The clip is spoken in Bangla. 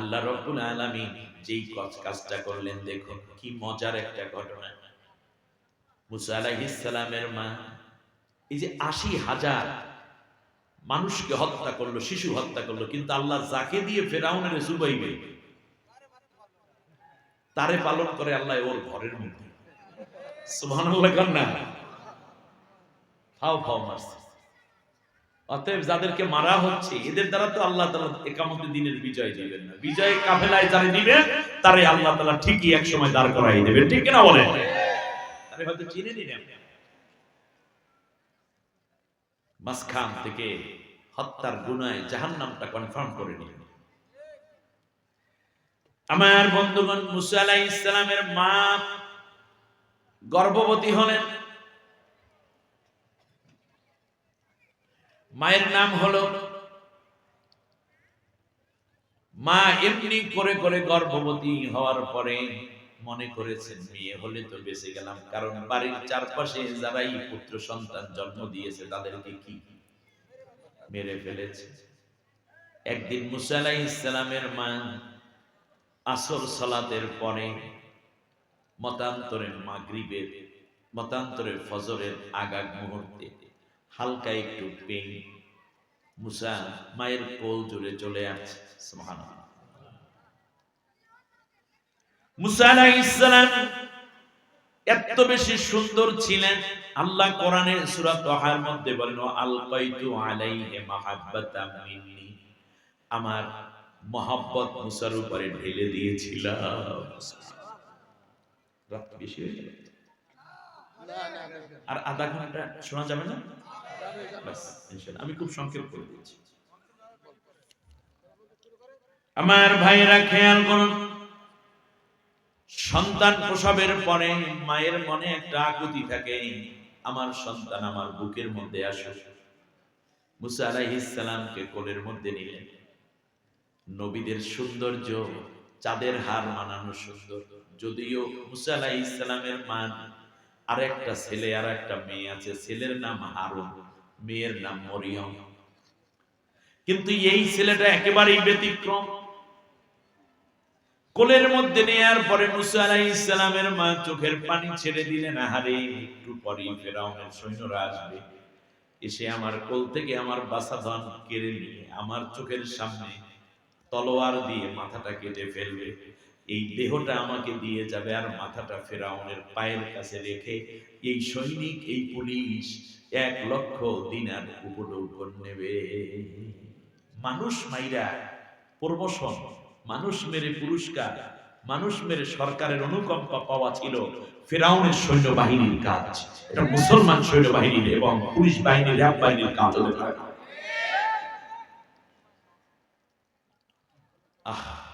আল্লাহ রব্বুল আলামিন যেই কজ কাজটা করলেন, দেখুন কি মজার একটা ঘটনা। মুসা আলাইহিস সালামের মা, এই যে আশি হাজার মানুষকে হত্যা করল, শিশু হত্যা করল, কিন্তু আল্লাহ যাকে দিয়ে ফেরাউনের জুবাইবে, তারে পালন করে আল্লাহ ওর ঘরের মধ্যে। সুবহানাল্লাহ না। ফাও ফাও মারছে। অতএব যাদেরকে মারা হচ্ছে, এদের দ্বারা তো আল্লাহ তাআলা একামতে দিনের বিজয় দিবেন না। বিজয় কাফেলায় যারা দিবেন তারে আল্লাহ তাআলা ঠিকই এক সময় দাঁড় করাই দেবেন। ঠিক না বলেন? তারে হয়তো চিনে নিলেন মাসখান থেকে হত্যার গুনায় জাহান্নামটা কনফার্ম করে আমার বন্ধুগণ, মুসা মা গর্ভবতী হলেন। মায়ের নাম হলো মা এমনি করে করে গর্ভবতী হওয়ার পরে মনে করেছেন, মেয়ে হলে তো বেঁচে গেলাম, কারণ বাড়ির চারপাশে যারাই পুত্র সন্তান জন্ম দিয়েছে, তাদেরকে কি মেরে ফেলেছে? একদিন মুসা আলাইহিস সালামের মা আসর সালাতের পরে মতান্তরে মাগরিবের মতান্তরে ফজরের আগাগ মুহূর্তে হালকা একটু পেন মুসা মায়ের কোল জুড়ে চলে আসছে মুসা এত বেশি সুন্দর ছিলেন। আল্লাহ তাহার মধ্যে বলেন আমার মহাব্বত মুসার উপরে ঢেলে দিয়েছিলাম। রাত বেশি হয়ে গেল। আর আধা ঘণ্টা শোনা যাবে না। আমি খুব সংক্ষেপ করে দিচ্ছি। আমার ভাইরা খেয়াল করুন, সন্তান প্রসবের পরে মায়ের মনে একটা আকুতি থাকে, আমার সন্তান আমার বুকের মধ্যে আসে মুসা আলাইহিস সালামকে কোলের মধ্যে নিলেন। নবীদের সৌন্দর্য, চাঁদের হার মানানো সুন্দর। যদিও মুসা আলাইহিস সালামের মান আর একটা ছেলে আর একটা মেয়ে আছে, ছেলের নাম হারুন। মেয়ের নাম মরিয়ম। কিন্তু এই ছেলেটা একেবারেই ব্যতিক্রম। কোলের মধ্যে নেয়ার পরে মুসা আলাইহিস মা চোখের পানি ছেড়ে দিলেন, আহারে, একটু পরেই ফেরাউনের সৈন্যরা আসবে। এসে আমার কোল থেকে আমার বাসাধন কেড়ে নিয়ে আমার চোখের সামনে তলোয়ার দিয়ে মাথাটা কেটে ফেলবে। এই দেহটা আমাকে দিয়ে যাবে আর মাথাটা ফেরাউনের পায়ের কাছে রেখে এই সৈনিক, এই পুলিশ এক লক্ষ দিনার উপঢৌকন নেবে। মানুষ মাইরা প্রমোশন মানুষ মেরে পুরস্কার, মানুষ মেরে সরকারের অনুকম্পা পাওয়া ছিল ফেরাউনের সৈন্যবাহিনীর কাজ। এটা মুসলমান সৈন্যবাহিনীর এবং পুলিশ বাহিনীর, র্যাব বাহিনীর কাজ হতে আহ